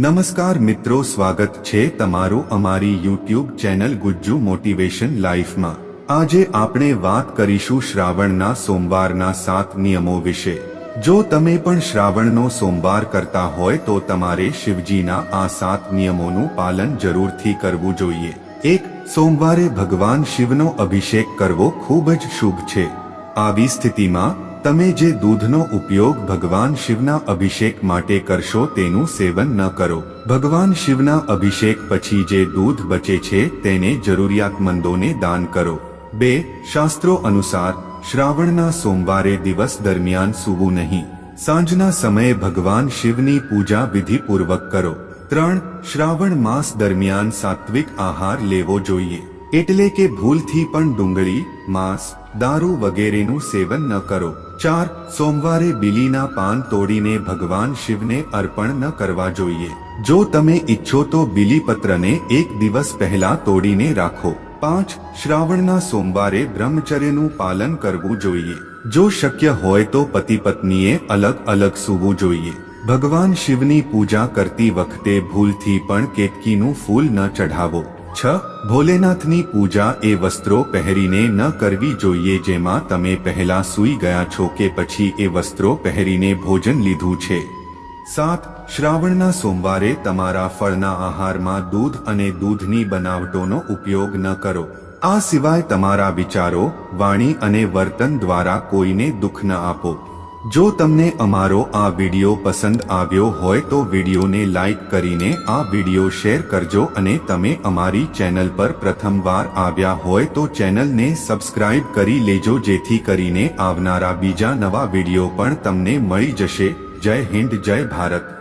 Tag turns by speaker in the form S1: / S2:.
S1: નમસ્કાર મિત્રો, સ્વાગત છે તમારું અમારી યુટ્યુબ ચેનલ ગુજ્જુ મોટિવેશન લાઈફમાં. આજે આપણે વાત કરીશું શ્રાવણના સોમવારના સાત નિયમો વિશે. જો તમે પણ શ્રાવણનો સોમવાર કરતા હોય તો તમારે શિવજીના આ સાત નિયમોનું પાલન જરૂરથી કરવું જોઈએ. એક, સોમવારે ભગવાન શિવનો અભિષેક કરવો ખૂબ જ શુભ છે. આવી સ્થિતિમાં તમે જે દૂધનો ઉપયોગ ભગવાન શિવના અભિષેક માટે કરશો તેનું સેવન ન કરો. ભગવાન શિવના અભિષેક પછી જે દૂધ બચે છે તેને જરૂરિયાતમંદોને દાન કરો. બે, શાસ્ત્રો અનુસાર, શ્રાવણના સોમવારે દિવસ દરમિયાન સૂવું નહીં. સાંજના સમયે ભગવાન શિવની પૂજા વિધિપૂર્વક કરો. ત્રણ, શ્રાવણ માસ દરમિયાન સાત્વિક આહાર લેવો જોઈએ. એટલે કે ભૂલથી પણ ડુંગળી, માંસ, દારૂ વગેરેનું સેવન ન કરો. ચાર, સોમવારે બિલીના પાન તોડીને ભગવાન શિવને અર્પણ ન કરવા જોઈએ. જો તમે ઈચ્છો તો બિલીપત્રને એક દિવસ પહેલા તોડીને રાખો. પાંચ, શ્રાવણના સોમવારે બ્રહ્મચર્યનું પાલન કરવું જોઈએ. જો શક્ય હોય તો પતિ પત્નીએ અલગ અલગ સૂવું જોઈએ. ભગવાન શિવની પૂજા કરતી વખતે ભૂલથી પણ કેતકીનું ફૂલ ન ચઢાવો. છ, ભોલેનાથની પૂજા એ વસ્ત્રો પહેરીને ન કરવી જોઈએ જેમાં તમે પહેલા સૂઈ ગયા છો કે પછી એ વસ્ત્રો પહેરીને ભોજન લીધું છે. સાત, શ્રાવણના સોમવારે તમારા ફળના આહારમાં દૂધ અને દૂધની બનાવટોનો ઉપયોગ ન કરો. આ સિવાય તમારા વિચારો, વાણી અને વર્તન દ્વારા કોઈને દુઃખ ન આપો. જો તમને અમારો આ વિડિયો પસંદ આવ્યો હોય તો વિડિયોને લાઈક કરીને આ વિડિયો શેર કરજો અને તમે અમારી ચેનલ પર પ્રથમવાર આવ્યા હોય તો ચેનલને સબસ્ક્રાઇબ કરી લેજો જેથી કરીને આવનારા બીજા નવા વિડિયો પણ તમને મળી જશે. જય હિન્દ, જય ભારત.